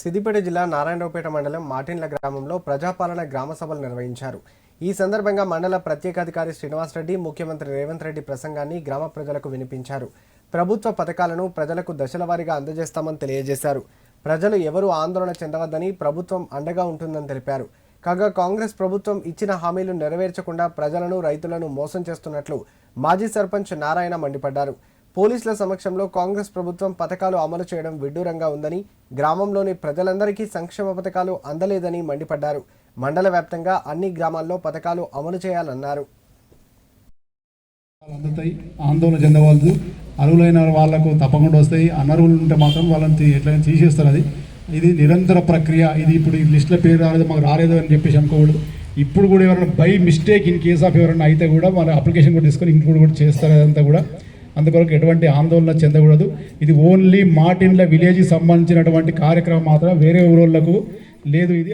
సిద్దిపేట జిల్లా నారాయణరావుపేట మండలం మాటిన్ల గ్రామంలో ప్రజాపాలన గ్రామ సభలు నిర్వహించారు. ఈ సందర్భంగా మండల ప్రత్యేకాధికారి శ్రీనివాసరెడ్డి ముఖ్యమంత్రి రేవంత్ రెడ్డి ప్రసంగాన్ని గ్రామ ప్రజలకు వినిపించారు. ప్రభుత్వ పథకాలను ప్రజలకు దశలవారీగా అందజేస్తామని తెలియజేశారు. ప్రజలు ఎవరూ ఆందోళన చెందవద్దని ప్రభుత్వం అండగా ఉంటుందని తెలిపారు. కాగా కాంగ్రెస్ ప్రభుత్వం ఇచ్చిన హామీలు నెరవేర్చకుండా ప్రజలను రైతులను మోసం చేస్తున్నట్లు మాజీ సర్పంచ్ నారాయణ మండిపడ్డారు. పోలీసుల సమక్షంలో కాంగ్రెస్ ప్రభుత్వం పథకాలు అమలు చేయడం విడ్డూరంగా ఉందని గ్రామంలోని ప్రజలందరికీ సంక్షేమ పథకాలు అందలేదని మండిపడ్డారు. మండల వ్యాప్తంగా అన్ని గ్రామాల్లో పథకాలు అమలు చేయాలన్నారు. అందుతాయి. ఆందోళన చెందవద్దు అర్హులైన వాళ్ళకు తప్పకుండా వస్తాయి. అనర్హులు ఉంటే మాత్రం వాళ్ళని ఎట్లయినా తీసేస్తారు అది. ఇది నిరంతర ప్రక్రియ. ఇది ఇప్పుడు ఈ లిస్టులో పేరు రాలేదు మాకు రాలేదు అని చెప్పేసి అనుకోకూడదు. ఇప్పుడు కూడా ఎవరైనా by mistake in case of ఎవరైనా అయితే కూడా మన అప్లికేషన్ కూడా తీసుకొని ఇంక్లూడ్ కూడా చేస్తారు అదంతా కూడా. అందుకొరకు ఎటువంటి ఆందోళన చెందకూడదు. ఇది ఓన్లీ మాటిన్ల విలేజ్కి సంబంధించినటువంటి కార్యక్రమం మాత్రం వేరే ఊరోళ్ళకు లేదు. ఇది